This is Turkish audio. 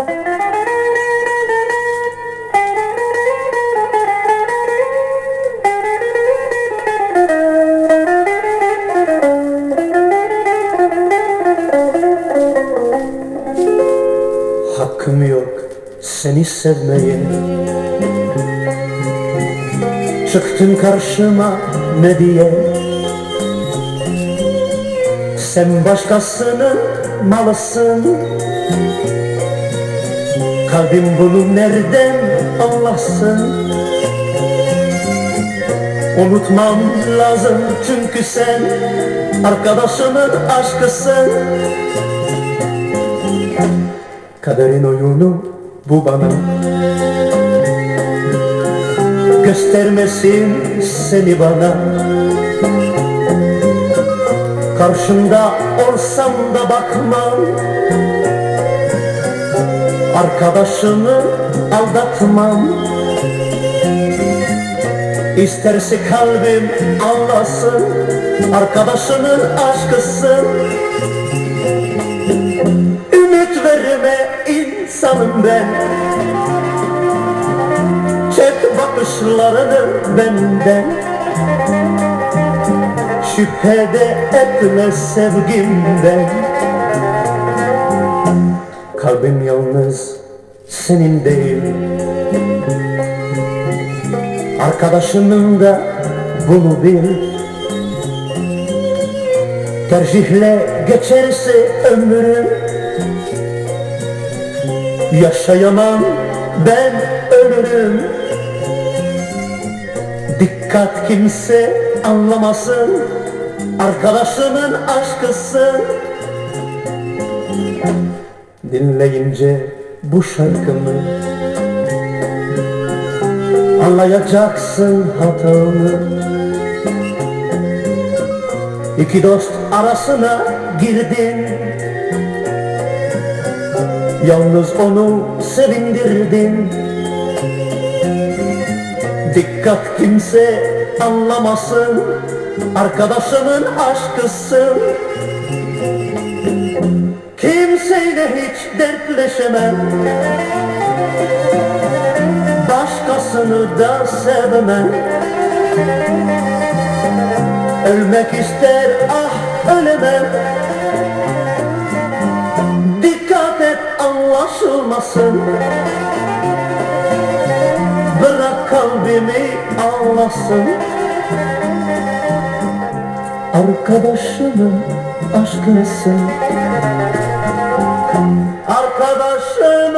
Hakkım yok seni sevmeye. Çıktın karşıma ne diye? Sen başkasının malısın Kalbim bunu nereden anlasın? Unutmam lazım çünkü sen Arkadaşımın aşkısın. Kaderin oyunu bu bana. Göstermesin seni bana. Karşında olsam da bakmam Arkadaşımı aldatmam. İsterse kalbim anlasın Arkadaşının aşkısın Ümit verme insanım ben. Çek bakışlarını benden. Şüphede etme sevgimden Kalbim yalnız senin değil. Arkadaşının da bunu bil. Tercihle geçerse ömrüm Yaşayamam ben ölürüm. Dikkat kimse anlamasın Arkadaşımın aşkısın Dinleyince bu şarkımı Anlayacaksın hatamı. İki dost arasına girdin. Yalnız onu sevindirdin. Dikkat kimse anlamasın Arkadaşımın aşkısın Kimseyle hiç dertleşemem. Başkasını da sevmem. Ölmek ister ah ölemem. Dikkat et anlaşılmasın. Bırak kalbimi ağlasın Arkadaşımın aşkısın Arkadaşım